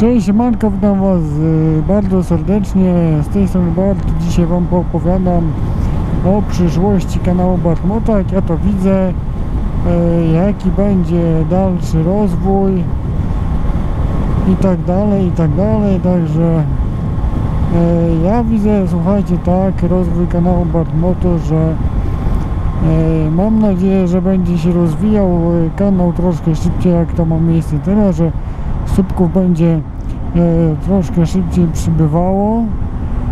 Cześć, siemanko, witam Was y, bardzo serdecznie. Z tej strony Bart. Dzisiaj Wam opowiadam o przyszłości kanału Bartmota, jak ja to widzę, y, jaki będzie dalszy rozwój i tak dalej, i tak dalej. Także y, ja widzę, słuchajcie, tak, rozwój kanału Bartmoto, że mam nadzieję, że będzie się rozwijał kanał troszkę szybciej, jak to ma miejsce teraz, że słupków będzie e, troszkę szybciej przybywało.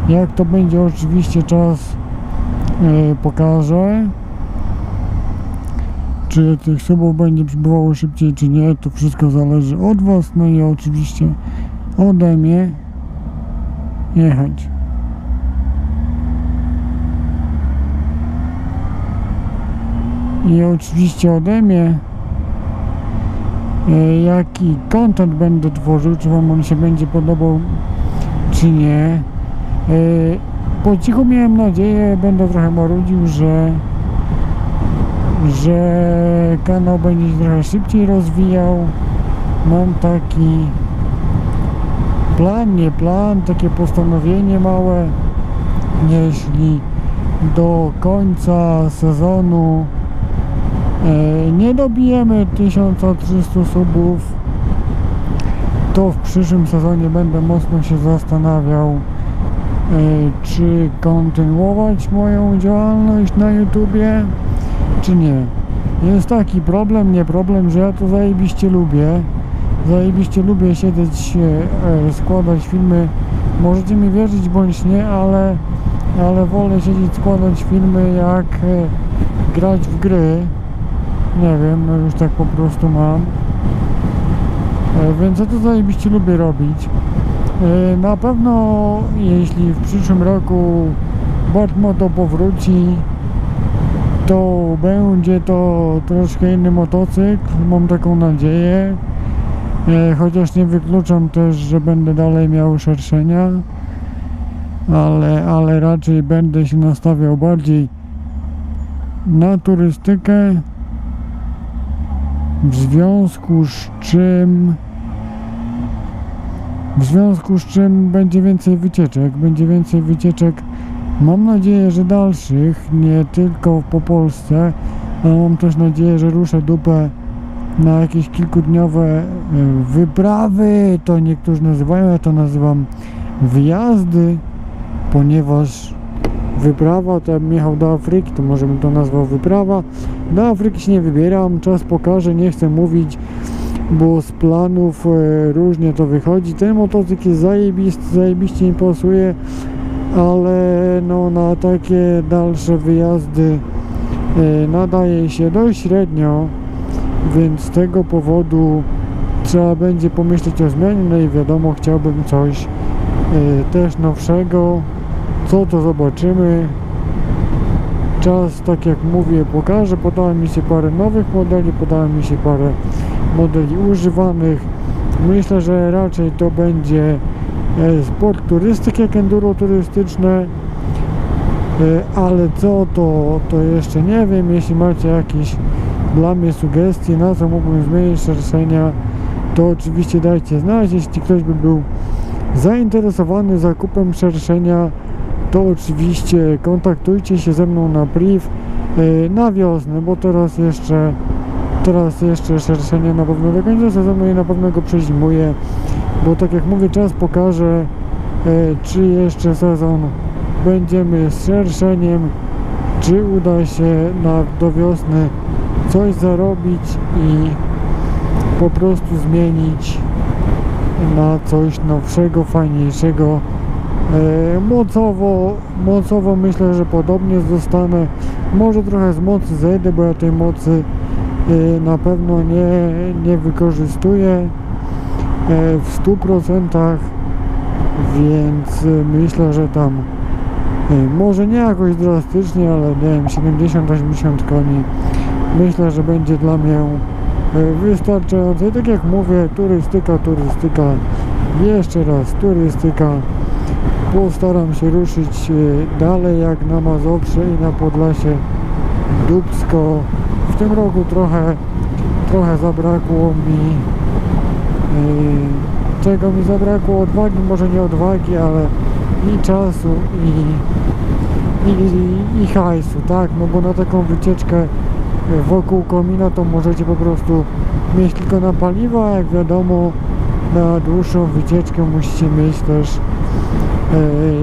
Jak to będzie oczywiście czas e, pokaże. Czy tych subów będzie przybywało szybciej czy nie, to wszystko zależy od Was, no i oczywiście ode mnie. Jechać. I oczywiście ode mnie jaki content będę tworzył, czy wam on się będzie podobał, czy nie. E, Po cichu miałem nadzieję, będę trochę marudził, że że kanał będzie się trochę szybciej rozwijał. Mam taki plan, nie plan, takie postanowienie małe, jeśli do końca sezonu E, nie dobijemy 1300 subów, to w przyszłym sezonie będę mocno się zastanawiał, e, czy kontynuować moją działalność na YouTubie, czy nie. Jest taki problem, nie problem, że ja to zajebiście lubię. Zajebiście lubię siedzieć, e, składać filmy. Możecie mi wierzyć bądź nie, ale, ale wolę siedzieć, składać filmy, jak grać w gry nie wiem, no już tak po prostu mam. E, Więc ja to zajebiście lubię robić. E, Na pewno jeśli w przyszłym roku Batmoto powróci, to będzie to troszkę inny motocykl, mam taką nadzieję. E, Chociaż nie wykluczam też, że będę dalej miał szerszenia, ale, ale raczej będę się nastawiał bardziej na turystykę w związku z czym w związku z czym będzie więcej wycieczek, będzie więcej wycieczek. Mam nadzieję, że dalszych, nie tylko po Polsce ale mam też nadzieję, że ruszę dupę na jakieś kilkudniowe e, wyprawy, to niektórzy nazywają, ja to nazywam wyjazdy, ponieważ wyprawa, to jakbym jechał do Afryki, to może bym to nazwał wyprawa. Do Afryki się nie wybieram, czas pokaże, nie chcę mówić, bo z planów e, różnie to wychodzi. Ten motocykl jest zajebisty, zajebiście mi pasuje, ale no na takie dalsze wyjazdy e, nadaje się dość średnio, więc z tego powodu trzeba będzie pomyśleć o zmianie, no i wiadomo, chciałbym coś e, też nowszego, co to zobaczymy. Czas, tak jak mówię, pokaże. Podało mi się parę nowych modeli, podało mi się parę modeli używanych. Myślę, że raczej to będzie e, sport turystyk jak enduro turystyczne. E, Ale co to, to jeszcze nie wiem. Jeśli macie jakieś dla mnie sugestie, na co mógłbym zmienić szerszenia, to oczywiście dajcie znać. Jeśli ktoś by był zainteresowany zakupem szerszenia, to oczywiście kontaktujcie się ze mną na priv yy, na wiosnę, bo teraz jeszcze teraz jeszcze szerszenie na pewno do końca sezonu i na pewno go przezimuję, bo tak jak mówię, czas pokaże yy, czy jeszcze sezon będziemy z szerszeniem, czy uda się na, do wiosny coś zarobić i po prostu zmienić na coś nowszego, fajniejszego. E, Mocowo, mocowo myślę, że podobnie zostanę. Może trochę z mocy zejdę, bo ja tej mocy e, na pewno nie, nie wykorzystuję e, w 100%, więc myślę, że tam może nie jakoś drastycznie, ale nie wiem, 70-80 koni myślę, że będzie dla mnie wystarczające. Tak jak mówię, turystyka, turystyka, jeszcze raz turystyka postaram się ruszyć e, dalej jak na Mazowsze i na Podlasie Dubsko. W tym roku trochę, trochę zabrakło mi czego mi zabrakło odwagi, może nie odwagi, ale i czasu i, i, i, hajsu, tak? No bo na taką wycieczkę wokół komina to możecie po prostu mieć tylko na paliwo, a jak wiadomo na dłuższą wycieczkę musicie mieć też e,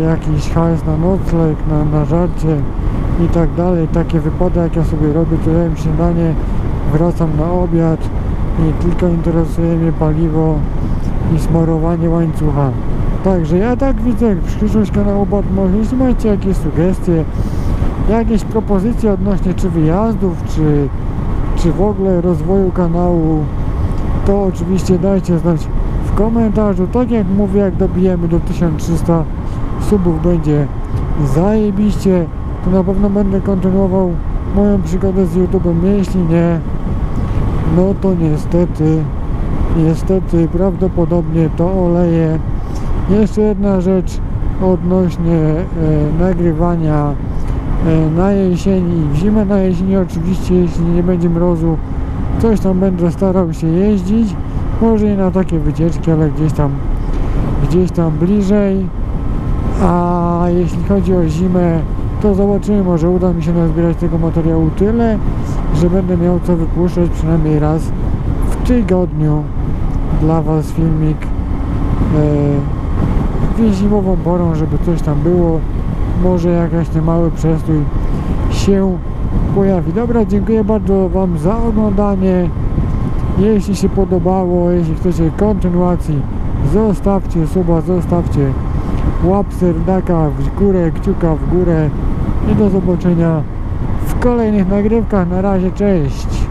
jakiś hajs na nocleg, na, na żarcie i tak dalej. Takie wypady jak ja sobie robię, to jem śniadanie, wracam na obiad i tylko interesuje mnie paliwo i smarowanie łańcucha. Także ja tak widzę przyszłość kanału Batmoch. Jeśli macie jakieś sugestie, jakieś propozycje odnośnie czy wyjazdów, czy, czy w ogóle rozwoju kanału, to oczywiście dajcie znać komentarzu. Tak jak mówię, jak dobijemy do 1300 subów będzie zajebiście, to na pewno będę kontynuował moją przygodę z YouTube'em. Jeśli nie, no to niestety, niestety prawdopodobnie to oleję. Jeszcze jedna rzecz odnośnie e, nagrywania e, na jesieni w zimę. Na jesieni oczywiście, jeśli nie będzie mrozu, coś tam będę starał się jeździć. Może nie na takie wycieczki, ale gdzieś tam, gdzieś tam bliżej. A jeśli chodzi o zimę, to zobaczymy, może uda mi się nazbierać tego materiału tyle, że będę miał co wypuszczać przynajmniej raz w tygodniu dla Was filmik e, zimową porą, żeby coś tam było. Może jakaś mały przestój się pojawi. Dobra, dziękuję bardzo Wam za oglądanie. Jeśli się podobało, jeśli chcecie kontynuacji, zostawcie suba, zostawcie łap serdaka w górę, kciuka w górę i do zobaczenia w kolejnych nagrywkach. Na razie, cześć!